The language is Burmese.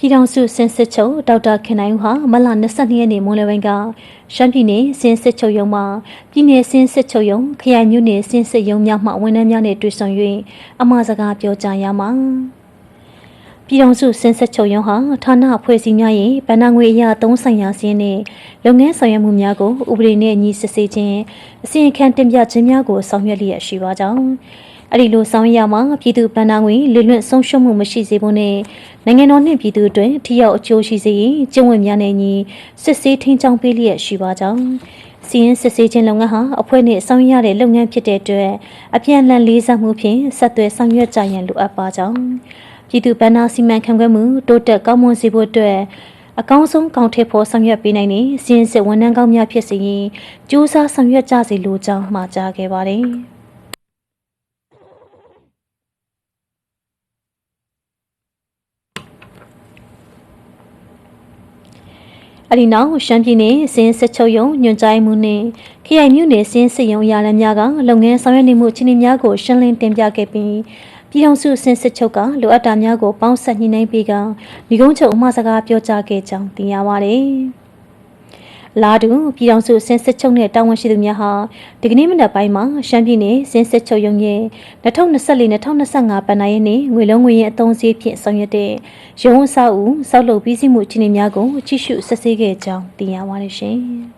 ပြည်ထောင်စုစင်စစ်ချုပ်ဒေါက်တာခင်နိုင်ဦးဟာမလ22ရက်နေ့မွန်းလွဲပိုင်းကရှမ်းပြည်နယ်စင်စစ်ချုပ်ရုံးမှာပြည်내စင်စစ်ချုပ်ရုံးခရိုင်မြို့နယ်စင်စစ်ရုံးများမှဝန်ထမ်းများနဲ့တွေ့ဆုံ၍အမှားစကားပြောကြားရမှာ ပြည်ထောင်စုစင်စစ်ချုပ်ရုံးဟာဌာနအဖွဲ့အစည်းများ၏ဗဏ္ဍာငွေအရာသုံးဆိုင်ရာစည်းနှင့်လုပ်ငန်းဆောင်ရွက်မှုများကိုဥပဒေနှင့်ညီစစ်ဆေးခြင်းအစီရင်ခံတင်ပြခြင်းများကိုဆောင်ရွက်လျက်ရှိပါကြောင်းအဲ့ဒီလိုဆောင်ရွက်ရမှာပြည်သူဗဏ္ဍာငွေလွတ်လွတ်ဆုံးရှုံးမှုမရှိစေဖို့နဲ့နိုင်ငံတော်နှင့်ပြည်သူအတွင်းထိရောက်အကျိုးရှိစေရေးကျင့်ဝတ်များနဲ့ညီစစ်ဆေးထိန်းချောင်းပေးလျက်ရှိပါကြောင်းစီရင်စစ်ဆေးခြင်းလုပ်ငန်းဟာအဖွဲ့နှင့်ဆောင်ရွက်ရတဲ့လုပ်ငန်းဖြစ်တဲ့အတွက်အပြန်အလှန်လေးစားမှုဖြင့်ဆက်သွယ်ဆောင်ရွက်ကြရန်လိုအပ်ပါကြောင်း ပြည်သူဗဏ္ဍာစီမံခန့်ခွဲမှုတိုးတက်ကောင်းမွန်စေဖို့အတွက်အကောင်းဆုံးကောင်ထည့်ဖို့ဆောင်ရွက်ပေးနိုင်တဲ့စီရင်စစ်ဝန်ထမ်းကောင်းများဖြစ်စေရင်ကြိုးစားဆောင်ရွက်ကြစီလိုကြောင်းမှာကြားခဲ့ပါတယ်။အဒီနောက်ရှမ်းပြည်နယ်စင်းစစ်ချုပ်ရုံညွှန်ကြားမှုနှင့်ခရိုင်မြို့နယ်စင်းစစ်ရုံရာလမ်းများကလုပ်ငန်းဆောင်ရွက်နေမှုအခြေအနေများကိုရှင်းလင်းတင်ပြခဲ့ပြီး ပြည်ထောင်စုစင်းစစ်ချုပ်ကလိုအပ်တာများကိုပေါင်းစပ်ညှိနှိုင်းပေးကဒီကုန်းချုပ်အမှားစကားပြောကြားခဲ့ကြောင်းသိရပါတယ်။လာတူပြည်ထောင်စုစင်းစစ်ချုပ်နဲ့တာဝန်ရှိသူများဟာဒီကနေ့မနက်ပိုင်းမှာရှမ်းပြည်နယ်စင်းစစ်ချုပ်ရုံရဲ့2024-2025ပန်နိုင်နေ့ငွေလုံးငွေရဲ့အသုံးစရိတ်ဖြင့်ဆောင်ရွက်တဲ့ရုံးအဆောက်အဦဆောက်လုပ်ပြီးစီးမှုအခြေအနေများကိုကြည့်ရှုစစ်ဆေးခဲ့ကြောင်းသိရပါတယ်ရှင်။